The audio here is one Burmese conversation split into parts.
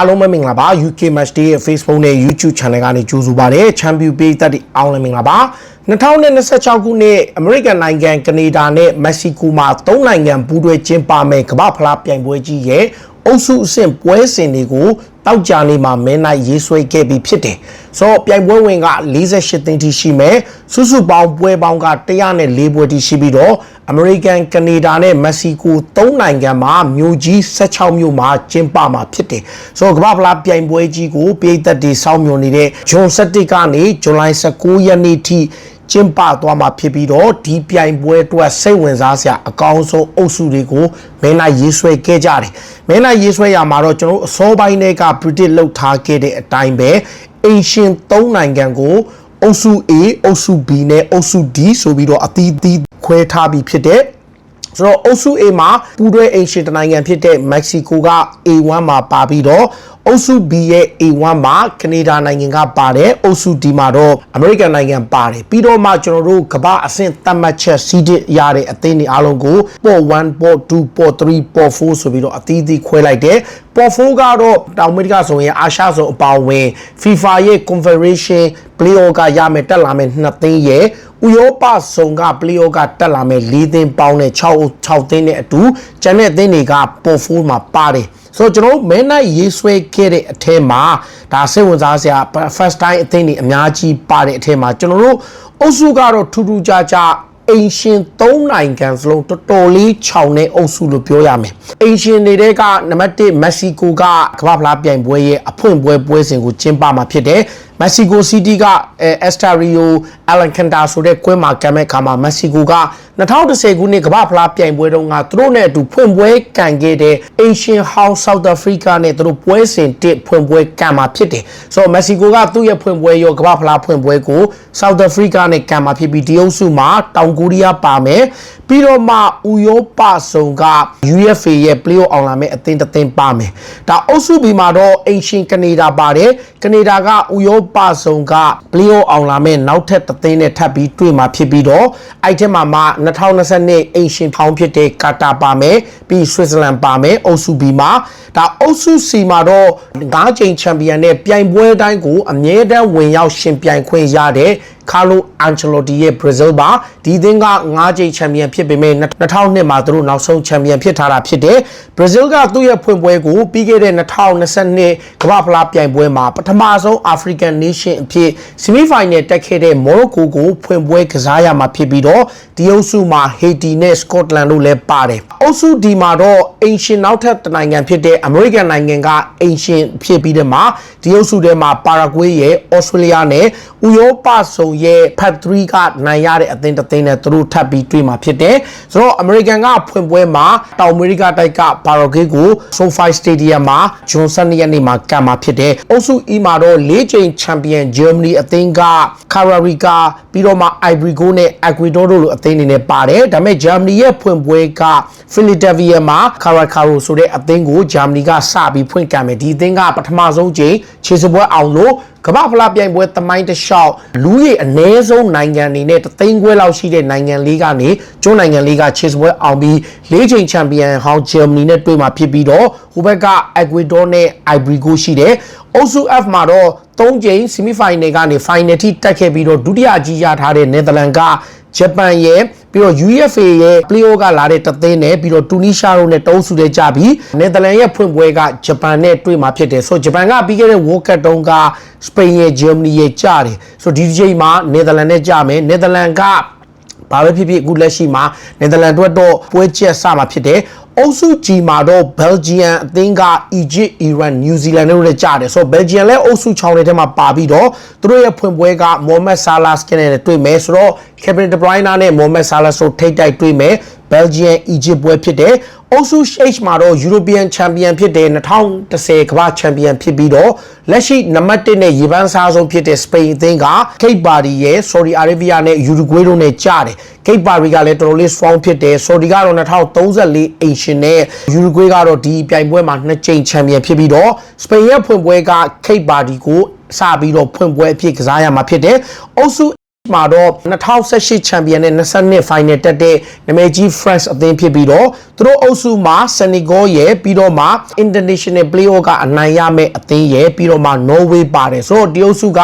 အားလုံးပဲမင်္ဂလာပါ UK Match Day ရဲ့ Facebook နဲ့ YouTube Channel ကနေကြိုဆိုပါရစေ။ Champion ပေးသက်တဲ့အားလုံးမင်္ဂလာပါ။2026ခုနှစ်အမေရိကန်နိုင်ငံကနေဒါနဲ့မက္ကဆီကိုမှာ၃နိုင်ငံပူးတွဲကျင်းပမယ့်ကမ္ဘာဖလားပြိုင်ပွဲကြီးရဲ့ အုပ်စုအဆင့်ပွဲစဉ်တွေကိုတောက်ကြနေမှာမင်းနိုင်ရေးဆွဲခဲ့ပြီးဖြစ်တယ်။ဆိုတော့ပြိုင်ပွဲဝင်က48သိန်းထိရှိမယ်။စုစုပေါင်းပွဲပေါင်းက104ပွဲထိရှိပြီးတော့အမေရိကန်ကနေဒါနဲ့မက္ကဆီကို၃နိုင်ငံမှာမြို့ကြီး16မြို့မှာကျင်းပမှာဖြစ်တယ်။ဆိုတော့ကမ္ဘာဖလားပြိုင်ပွဲကြီးကိုပြည်သက်တွေစောင့်မျှော်နေတဲ့ဂျွန်7ကနေဇူလိုင်19ရက်နေ့ထိ ကျင်းပသွားမှာဖြစ်ပြီးတော့ဒီပြိုင်ပွဲအတွက်စိတ်ဝင်စားစရာအကောင်းဆုံးအုပ်စုတွေကိုမင်းနိုင်ရေးဆွဲခဲ့ကြတယ်။မင်းနိုင်ရေးဆွဲရမှာတော့ကျွန်တော်တို့အစောပိုင်းတွေက predict လုပ်ထားခဲ့တဲ့အတိုင်းပဲအင်ရှင်၃နိုင်ငံကိုအုပ်စု A အုပ်စု B နဲ့အုပ်စု D ဆိုပြီးတော့အသီးသီးခွဲထားပြီးဖြစ်တဲ့ ဆိုတော့အုပ်စု A မှာပူးတွဲအင်ရှင်တနိုင်ငံဖြစ်တဲ့မက္ကဆီကိုက A1 မှာပါပြီးတော့အုပ်စု B ရဲ့ A1 မှာကနေဒါနိုင်ငံကပါတယ်အုပ်စု D မှာတော့အမေရိကန်နိုင်ငံပါတယ်ပြီးတော့မှကျွန်တော်တို့ကမ္ဘာအဆင့်သတ်မှတ်ချက်စီးတစ်ရတဲ့အသင်းတွေအားလုံးကိုပေါ်1ပေါ်2ပေါ်3ပေါ်4ဆိုပြီးတော့အသီးသီးခွဲလိုက်တယ်ပေါ်4ကတော့တောင်အမေရိကဆိုရင်အာရှဆိုအပါအဝင် FIFA ရဲ့ Confederation Playoff ကရမယ်တက်လာမယ်2သိန်းရဲ့ ဥရောပဆောင်က Playoff ကတက်လာမယ်4သိန်းပေါင်းနဲ့6 6သိန်းနဲ့အတူကျန်တဲ့အသင်းတွေကပေါ်4မှာပါတယ်ဆိုတော့ကျွန်တော်တို့မဲနိုင်ရေးဆွဲခဲ့တဲ့အထက်မှာဒါစိတ်ဝင်စားစရာ first time အသင်းတွေအများကြီးပါတဲ့အထက်မှာကျွန်တော်တို့အုပ်စုကတော့ထူးထူးခြားခြားအင်ရှင်၃နိုင်ငံစလုံးတော်တော်လေးခြောင်တဲ့အုပ်စုလို့ပြောရမယ်။အင်ရှင်တွေကနံပါတ်1မက္ကဆီကိုကကမ္ဘာဖလားပြိုင်ပွဲရဲ့အဖွင့်ပွဲပွဲစဉ်ကိုကျင်းပမှာဖြစ်တယ်။ မက္ကဆီကိုစီးတီးကအဲအက်စတာရီယိုအလန်ကန်တာဆိုတဲ့ကွင်းမှာကံမဲ့ခါမှာမက္ကဆီကိုက2010ခုနှစ်ကမ္ဘာဖလားပြိုင်ပွဲတုန်းကသူတို့နဲ့အတူဖွင့်ပွဲကန်ခဲ့တဲ့ Asian House South Africa နဲ့သူတို့ပွဲစဉ်တစ်ဖွင့်ပွဲကန်မှာဖြစ်တယ်။ဆိုတော့မက္ကဆီကိုကသူ့ရဲ့ဖွင့်ပွဲရောကမ္ဘာဖလားဖွင့်ပွဲကို South Africa နဲ့ကန်မှာဖြစ်ပြီးဒီအုပ်စုမှာတောင်ကိုရီးယားပါမယ်။ပြီးတော့မှဥရောပဆောင်က UEFA ရဲ့ playoff အောင်လာမဲ့အသင်းတစ်သင်းပါမယ်။ဒါအုပ်စုဘီမှာတော့ Asian ကနေဒါပါတယ်။ကနေဒါကဥရောပဆောင်က playoff အောင်လာမဲ့နောက်ထပ်တစ်သင်းနဲ့ထပ်ပြီးတွေ့မှာဖြစ်ပြီးတော့အဲ့ထက်မှာမှ2022 Asian ဖောင်းဖြစ်တဲ့ကာတာပါမယ်။ပြီး Switzerland ပါမယ်။အုပ်စုဘီမှာဒါအုပ်စု C မှာတော့၅ချိန်ချန်ပီယံနဲ့ပြိုင်ပွဲတိုင်းကိုအမြဲတမ်းဝင်ရောက်ရှင်ပြိုင်ခွင့်ရတဲ့ကာလိုအန်ချယ်လိုတီရဲ့ဘရာဇီးပါဒီသင်းက9ကြိမ်ချန်ပီယံဖြစ်ပေမဲ့2002မှာသူတို့နောက်ဆုံးချန်ပီယံဖြစ်ထားတာဖြစ်တယ်ဘရာဇီးကသူ့ရဲ့ဖွင့်ပွဲကိုပြီးခဲ့တဲ့2022ကမ္ဘာဖလားပြိုင်ပွဲမှာပထမဆုံး African Nation အဖြစ် semi final တက်ခဲ့တဲ့ Morocco ကိုဖွင့်ပွဲကစားရမှာဖြစ်ပြီးတော့ဒီအုပ်စုမှာ Haiti နဲ့ Scotland တို့လည်းပါတယ်အုပ်စုဒီမှာတော့အင်ရှင်နောက်ထပ်တနိုင်ငံဖြစ်တဲ့ American နိုင်ငံကအင်ရှင်ဖြစ်ပြီးတဲ့မှာဒီအုပ်စုထဲမှာ Paraguay ရဲ့ Australia နဲ့ဥရောပဆုံရဲ့ဖတ်3ကနိုင်ရတဲ့အသင်းတစ်သင်းနဲ့သူတို့ထပ်ပြီးတွေ့မှာဖြစ်တယ်ဆိုတော့ American ကဖွင့်ပွဲမှာတောင်အမေရိကတိုက်က Paraguay ကို SoFi Stadium မှာဂျွန်ဆန်ရက်နေ့မှာကမ်းမှာဖြစ်တယ်အုပ်စု E မှာတော့၄ချိန်ချန်ပီယံ Germany အသင်းက Cararica ပြီးတော့မှ Ivory Coast နဲ့ Ecuador တို့လိုအသင်းတွေနဲ့ပါတယ်ဒါပေမဲ့ Germany ရဲ့ဖွင့်ပွဲက Philadelphia မှာ Caracaro ဆိုတဲ့အသင်းကို Germany ကစပြီးဖွင့်ကမ်းမယ်ဒီအသင်းကပထမဆုံးချိန်ခြေစပွဲအောင်လို့ကမ္ဘာဖလားပြိုင်ပွဲသမိုင်းတစ်လျှောက်လူကြီးအ ਨੇ ဆုံးနိုင်ငံတွေနဲ့တသိန်းခွဲလောက်ရှိတဲ့နိုင်ငံလေးကနေကျွန်းနိုင်ငံလေးကခြေစပွဲအောင်ပြီး၄ချိန်ချန်ပီယံဟောင်းဂျာမနီနဲ့တွေ့မှာဖြစ်ပြီးတော့ဟိုဘက်က Ecuador နဲ့ Ivory Coast ရှိတယ်။ အုပ်စု F မှာတော့၃ချိန် semi final ကနေ final ထိတက်ခဲ့ပြီးတော့ဒုတိယကြီးရထားတဲ့ Netherlands ကဂျပန်ရဲ့ပြီးတော့ UEFA ရဲ့ playoff ကလာတဲ့တသင်းနဲ့ပြီးတော့တူနီးရှားတို့နဲ့တုံးစုတဲ့ကြပြီးနယ်သာလန်ရဲ့ဖွင့်ပွဲကဂျပန်နဲ့တွေ့မှာဖြစ်တယ်ဆိုတော့ဂျပန်ကပြီးခဲ့တဲ့ World Cup တုန်းကစပိန်ရဲ့ဂျာမနီရဲ့ကြားတယ်ဆိုတော့ဒီချိန်မှာနယ်သာလန်နဲ့ကြမယ်နယ်သာလန်ကဘာပဲဖြစ်ဖြစ်အခုလက်ရှိမှာနယ်သာလန်အတွက်တော့ပွဲချက်စမှာဖြစ်တယ် အုပ်စုကြီးမှာတော့ဘယ်ဂျီယန်အသင်းကအီဂျစ်အီရန်နယူးဇီလန်တို့လည်းကြားတယ်ဆိုတော့ဘယ်ဂျီယန်လည်းအုပ်စု6တွေထဲမှာပါပြီးတော့သူတို့ရဲ့ဖွင့်ပွဲကမိုဟမက်ဆာလာစကနဲ့တွေ့မယ်ဆိုတော့ Kevin De Bruyne နဲ့မိုဟမက်ဆာလာတို့ထိတ်တိုက်တွေ့မယ် ဘယ်ဂျီယန်အီဂျစ်ပွဲဖြစ်တယ်အုပ်စု H မှာတော့ European Champion ဖြစ်တဲ့2010ကမ္ဘာချန်ပီယံဖြစ်ပြီးတော့လက်ရှိနံပါတ်1နဲ့ရေပန်းစားဆုံးဖြစ်တဲ့စပိန်အသင်းက Cape Verde ရဲ့ Saudi Arabia နဲ့ Uruguay တို့နဲ့ကြားတယ် Cape Verde ကလည်းတော်တော်လေး strong ဖြစ်တယ် Saudi ကတော့2034 Asian နဲ့ Uruguay ကတော့ဒီပြိုင်ပွဲမှာနှစ်ကြိမ်ချန်ပီယံဖြစ်ပြီးတော့စပိန်ရဲ့ဖွင့်ပွဲက Cape Verde ကိုစပြီးတော့ဖွင့်ပွဲအဖြစ်ကစားရမှာဖြစ်တယ်အုပ်စု မှာတော့2018ချန်ပီယံနဲ့22 final တက်တဲ့နာမည်ကြီး France အသင်းဖြစ်ပြီးတော့သူတို့အုပ်စုမှာ Senegal ရဲ့ပြီးတော့မှ International Playoff ကအနိုင်ရမယ့်အသင်းရဲ့ပြီးတော့မှ Norway ပါတယ်ဆိုတော့ဒီအုပ်စုက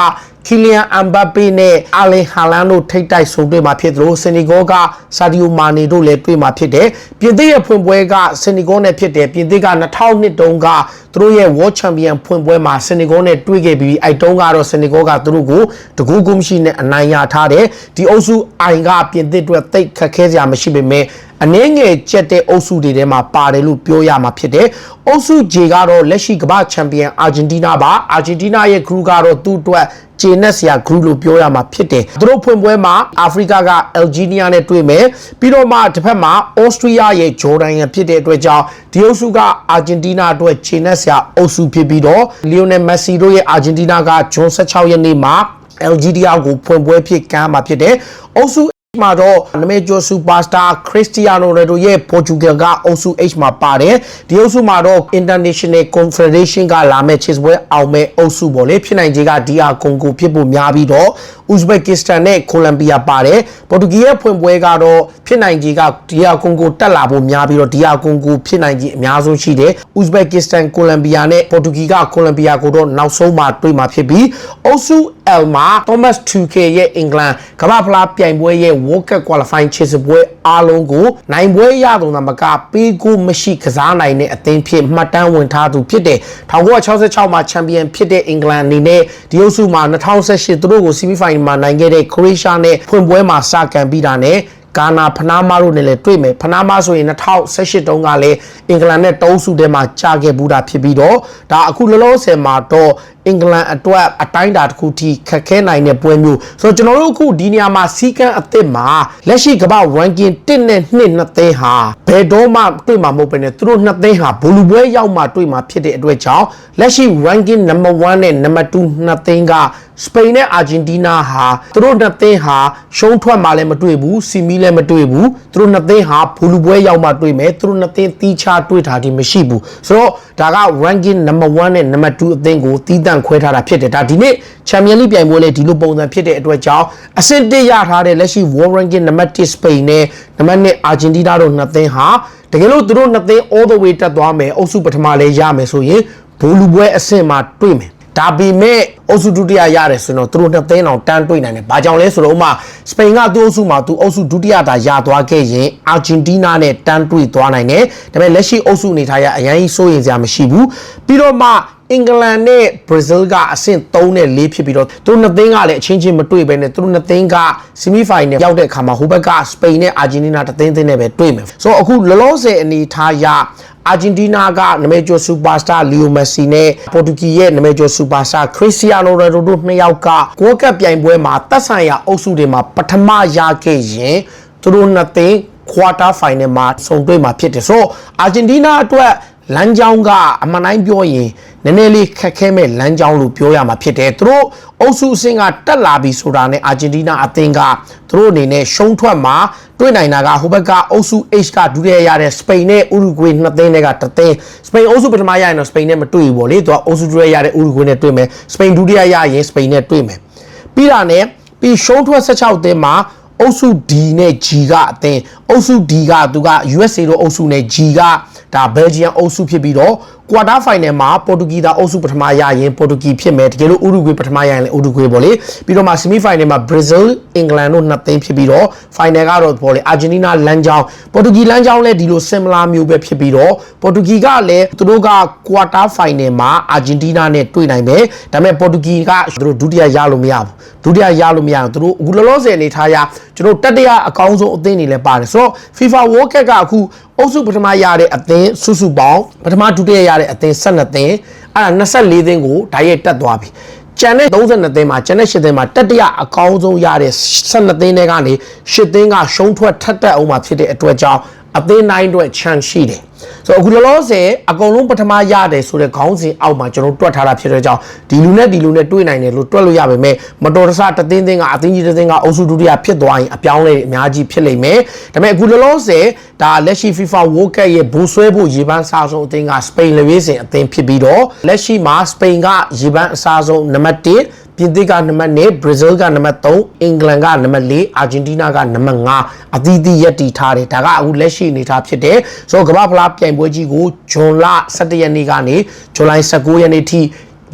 ကီလီယန်အမ်ဘပေနဲ့အာလင်ဟာလန်တို့ထိတ်တိုက်ဆုံတွေ့မှာဖြစ်သလိုဆင်နီဂေါကဆာဒီယိုမာနီတို့လည်းတွေ့မှာဖြစ်တယ်။ပြင်သစ်ရဲ့ဖွင့်ပွဲကဆင်နီဂေါနဲ့ဖြစ်တယ်။ပြင်သစ်က2002တုန်းကသူတို့ရဲ့ World Champion ဖွင့်ပွဲမှာဆင်နီဂေါနဲ့တွေ့ခဲ့ပြီးအဲ့တုန်းကတော့ဆင်နီဂေါကသူတို့ကိုတကူးကူးမရှိနဲ့အနိုင်ရထားတယ်။ဒီအုပ်စုအိုင်ကပြင်သစ်အတွက်တိတ်ခက်ခဲစရာမရှိပေမဲ့အနည်းငယ်ကျက်တဲ့အုပ်စုတွေထဲမှာပါတယ်လို့ပြောရမှာဖြစ်တယ်။အုပ်စု J ကတော့လက်ရှိကမ္ဘာချန်ပီယံအာဂျင်တီးနားပါ။အာဂျင်တီးနားရဲ့ group ကတော့သူ့အတွက်ဂျေနက်ဆီယာ group လို့ပြောရမှာဖြစ်တယ်။သူတို့ဖွင့်ပွဲမှာအာဖရိကကအယ်ဂျီနီးယားနဲ့တွေ့မယ်။ပြီးတော့မှတစ်ဖက်မှာအော်စတြီးယားရဲ့ဂျော်ဒန်ရဲ့ဖြစ်တဲ့အတွက်ကြောင့်ဒီအုပ်စုကအာဂျင်တီးနားအတွက်ဂျေနက်ဆီယာအုပ်စုဖြစ်ပြီးတော့လီယိုနယ်မက်ဆီတို့ရဲ့အာဂျင်တီးနားကဂျွန်16ရက်နေ့မှာ LGDR ကိုဖွင့်ပွဲဖြစ်ကမ်းမှာဖြစ်တယ်။အုပ်စု မှာတော့နမေဂျိုစူပါစတာခရစ္စတီယာနိုရိုတိုရဲ့ပေါ်တူဂယ်ကအုပ်စု H မှာပါတယ်ဒီအုပ်စုမှာတော့ International Confederation ကလာမဲ့ချစ်ပွဲအောင်မဲ့အုပ်စုပေါ့လေဖြစ်နိုင်ခြေကဒီအာကွန်ဂိုဖြစ်ဖို့များပြီးတော့ Uzbekistan နဲ့ Colombia ပါတယ်ပေါ်တူဂီရဲ့ဖွင့်ပွဲကတော့ဖြစ်နိုင်ခြေကဒီအာကွန်ဂိုတက်လာဖို့များပြီးတော့ဒီအာကွန်ဂိုဖြစ်နိုင်ခြေအများဆုံးရှိတယ် Uzbekistan Colombia နဲ့ပေါ်တူဂီက Colombia ကိုတော့နောက်ဆုံးမှာတွေ့မှာဖြစ်ပြီးအုပ်စု L မှာ Thomas Tuchel ရဲ့အင်္ဂလန်ကမ္ဘာဖလားပြိုင်ပွဲရဲ့ World Cup Qualifying ချစ်စပွဲအားလုံးကိုနိုင်ပွဲရတုံသာမကပေးကိုမရှိကစားနိုင်တဲ့အသင်းဖြစ်မှတ်တမ်းဝင်ထားသူဖြစ်တယ်1966မှာချန်ပီယံဖြစ်တဲ့အင်္ဂလန်အနေနဲ့ဒီအုပ်စုမှာ2018သူတို့ကို semi final မှာနိုင်ခဲ့တဲ့ Croatia နဲ့ဖွင့်ပွဲမှာစကန်ပြီးတာနဲ့ကာနာဖနာမာတို့နဲ့လည်းတွေ့မယ်ဖနာမာဆိုရင်2018တုန်းကလည်းအင်္ဂလန်နဲ့တုံးစုထဲမှာကြာခဲ့ဘူးတာဖြစ်ပြီးတော့ဒါအခုလောလောဆယ်မှာတော့အင်္ဂလန်အတွက်အတိုင်းအတာတစ်ခုထိခက်ခဲနိုင်တဲ့ပွဲမျိုးဆိုတော့ကျွန်တော်တို့အခုဒီနေရာမှာစီကန်းအသစ်မှာလက်ရှိကမ္ဘာ ranking 1နဲ့2နှစ်သိန်းဟာဘယ်တော့မှတွေ့မှာမဟုတ်ဘဲနဲ့သူတို့နှစ်သိန်းဟာဘူလူပွဲရောက်မှတွေ့မှာဖြစ်တဲ့အတွက်ကြောင့်လက်ရှိ ranking number 1နဲ့ number 2နှစ်သိန်းက စပိန်နဲ့အာဂျင်တီးနားဟာသူတို့နှစ်သိန်းဟာရှုံးထွက်မှလည်းမတွေ့ဘူးစီမီလည်းမတွေ့ဘူးသူတို့နှစ်သိန်းဟာဘူလူပွဲရောက်မှတွေ့မယ်သူတို့နှစ်သိန်းတီးခြားတွေ့တာဒီမရှိဘူးဆိုတော့ဒါက ranking number 1နဲ့ number 2အသင်းကိုတီးတန့်ခွဲထားတာဖြစ်တယ်ဒါဒီနေ့ချန်ပီယံလိပြိုင်ပွဲလေဒီလိုပုံစံဖြစ်တဲ့အတွက်ကြောင့်အဆင့်1ရထားတဲ့လက်ရှိ world ranking number 1စပိန်နဲ့ number 2အာဂျင်တီးနားတို့နှစ်သိန်းဟာတကယ်လို့သူတို့နှစ်သိန်း all the way တက်သွားမယ်အုပ်စုပထမလေးရမယ်ဆိုရင်ဘူလူပွဲအဆင့်မှာတွေ့မယ် ဒါပေမဲ့အုပ်စုဒုတိယရတယ်ဆိုတော့သူတို့နှစ်သိန်းအောင်တန်းတွေ့နိုင်တယ်။ဘာကြောင့်လဲဆိုတော့ဥမာစပိန်ကသူ့အုပ်စုမှာသူအုပ်စုဒုတိယတာရသွားခဲ့ရင်အာဂျင်တီးနားနဲ့တန်းတွေ့သွားနိုင်တယ်။ဒါပေမဲ့လက်ရှိအုပ်စုအနေထားရအရင်ကြီးစိုးရင်စရာမရှိဘူး။ပြီးတော့မှအင်္ဂလန်နဲ့ဘရာဇီးကအဆင့်3နဲ့4ဖြစ်ပြီးတော့သူတို့နှစ်သိန်းကလည်းအချင်းချင်းမတွေ့ဘဲနဲ့သူတို့နှစ်သိန်းကဆီမီဖိုင်နယ်ရောက်တဲ့အခါမှာဟိုဘက်ကစပိန်နဲ့အာဂျင်တီးနားတသိန်းသိန်းနဲ့ပဲတွေ့မယ်။ဆိုတော့အခုလောလောဆယ်အနေထားရ အာဂျင်တီးနားကနမဲကျော်စူပါစတာလီယိုမက်ဆီနဲ့ပေါ်တူဂီရဲ့နမဲကျော်စူပါစတာခရစ္စတီယာနိုရိုဒိုတို့နှစ်ယောက်ကကိုကပ်ပြိုင်ပွဲမှာတက်ဆိုင်ရာအုပ်စုတွေမှာပထမရခဲ့ရင်သူတို့နှစ်သိန်း quarter final မှာဆုံတွေ့မှာဖြစ်တယ်ဆိုတော့အာဂျင်တီးနားအတွက် လမ်းကြောင်းကအမှန်တိုင်းပြောရင်နည်းနည်းလေးခက်ခဲမဲ့လမ်းကြောင်းလို့ပြောရမှာဖြစ်တယ်သူတို့အုပ်စုအဆင့်ကတက်လာပြီဆိုတာနဲ့အာဂျင်တီးနားအသင်းကသူတို့အနေနဲ့ရှုံးထွက်မှာတွေ့နိုင်တာကဟိုဘက်ကအုပ်စု H ကဒုတိယရတဲ့စပိန်နဲ့ဥရုဂွေနှစ်သိန်းတွေကတစ်သိန်းစပိန်အုပ်စုပထမရရင်တော့စပိန်နဲ့မတွေ့ဘူးပေါ့လေသူကအုပ်စုဒုတိယရတဲ့ဥရုဂွေနဲ့တွေ့မယ်စပိန်ဒုတိယရရင်စပိန်နဲ့တွေ့မယ်ပြီးတာနဲ့ပြီးရှုံးထွက်16သိန်းမှာ အုပ်စု D နဲ့ G ကအသင်းအုပ်စု D ကသူက USA တို့အုပ်စုနဲ့ G ကဒါဘယ်လ်ဂျီယံအုပ်စုဖြစ်ပြီးတော့ကွာတာဖိုင်နယ်မှာပေါ်တူဂီသားအုပ်စုပထမရရင်ပေါ်တူဂီဖြစ်မယ်တကယ်လို့ဥရုဂွေပထမရရင်လည်းဥရုဂွေပေါ့လေပြီးတော့မှဆီမီဖိုင်နယ်မှာဘရာဇီးအင်္ဂလန်တို့နှစ်သိန်းဖြစ်ပြီးတော့ဖိုင်နယ်ကတော့ပေါ့လေအာဂျင်တီးနားလမ်းကြောင်းပေါ်တူဂီလမ်းကြောင်းလည်းဒီလိုဆင်မလာမျိုးပဲဖြစ်ပြီးတော့ပေါ်တူဂီကလည်းသူတို့ကကွာတာဖိုင်နယ်မှာအာဂျင်တီးနားနဲ့တွေ့နိုင်မယ်ဒါပေမဲ့ပေါ်တူဂီကသူတို့ဒုတိယရလို့မရဘူးဒုတိယရလို့မရဘူးသူတို့အခုလောလောဆယ်အနေထားရ ကျွန်တော်တတိယအကောင်းဆုံးအသင်းတွေလည်းပါတယ်ဆိုတော့ FIFA World Cup ကအခုအုပ်စုပထမရတဲ့အသင်းစုစုပေါင်းပထမဒုတိယရတဲ့အသင်း12သင်းအဲ့ဒါ24သင်းကိုဓာတ်ရိုက်တက်သွားပြီကျန်တဲ့32သင်းမှာကျန်တဲ့8သင်းမှာတတိယအကောင်းဆုံးရတဲ့12သင်းတွေကနေ8သင်းကရှုံးထွက်ထက်တက်အောင်မှာဖြစ်တဲ့အတွက်ကြောင့်အသင်းတိုင်းအတွက် chance ရှိတယ်ဆိုတော့အခုလောလောဆယ်အကုန်လုံးပထမရတယ်ဆိုတဲ့ခေါင်းစဉ်အောက်မှာကျွန်တော်တွက်ထားတာဖြစ်တဲ့ကြောင့်ဒီလူနဲ့ဒီလူနဲ့တွေ့နိုင်တယ်လို့တွက်လို့ရပါမယ်မတော်တဆတသင်းသင်းကအသင်းကြီးတသင်းကအုပ်စုဒုတိယဖြစ်သွားရင်အပြောင်းလဲအများကြီးဖြစ်လိမ့်မယ်ဒါပေမဲ့အခုလောလောဆယ်ဒါလက်ရှိ FIFA World Cup ရဲ့ဘူဆွဲဖို့ရေပန်းစားဆုံးအသင်းကစပိန်လေဝေးစဉ်အသင်းဖြစ်ပြီးတော့လက်ရှိမှာစပိန်ကရေပန်းအစားဆုံးနံပါတ်1 ပြင်သစ်ကနံပါတ်1ဘရာဇီးကနံပါတ်3အင်္ဂလန်ကနံပါတ်4အာဂျင်တီးနားကနံပါတ်5အသီးသီးရပ်တည်ထားတယ်ဒါကအခုလက်ရှိအနေထားဖြစ်တယ်ဆိုတော့ကမ္ဘာဖလားပြိုင်ပွဲကြီးကိုဇွန်လ17ရက်နေ့ကနေဇူလိုင်19ရက်နေ့ထိ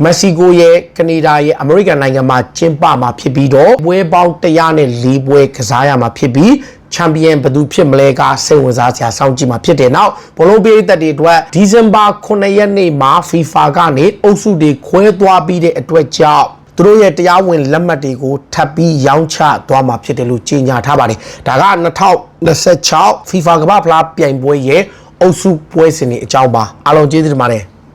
မက္ဆီကိုရဲ့ကနေဒါရဲ့အမေရိကန်နိုင်ငံမှာကျင်းပမှာဖြစ်ပြီးတော့ပွဲပေါင်း104ပွဲကစားရမှာဖြစ်ပြီးချန်ပီယံဘယ်သူဖြစ်မလဲကစိတ်ဝင်စားစရာစောင့်ကြည့်မှာဖြစ်တယ်။နောက်ဘောလုံးပေးသက်တွေအတွက်ဒီဇင်ဘာ9ရက်နေ့မှာ FIFA ကနေအုပ်စုတွေခွဲသွားပြီးတဲ့အတွက်ကြောင့်သူ တို့ရဲ့တရားဝင်လက်မှတ်တွေကိုထပ်ပြီးရောင်းချသွားမှာဖြစ်တယ်လို့ကြေညာထားပါတယ်။ဒါက2026 FIFA ကမ္ဘာဖလားပြိုင်ပွဲရဲ့အုပ်စုပွဲစဉ်တွေအကြောင်းပါအားလုံးကျေးဇူးတင်ပါတယ်။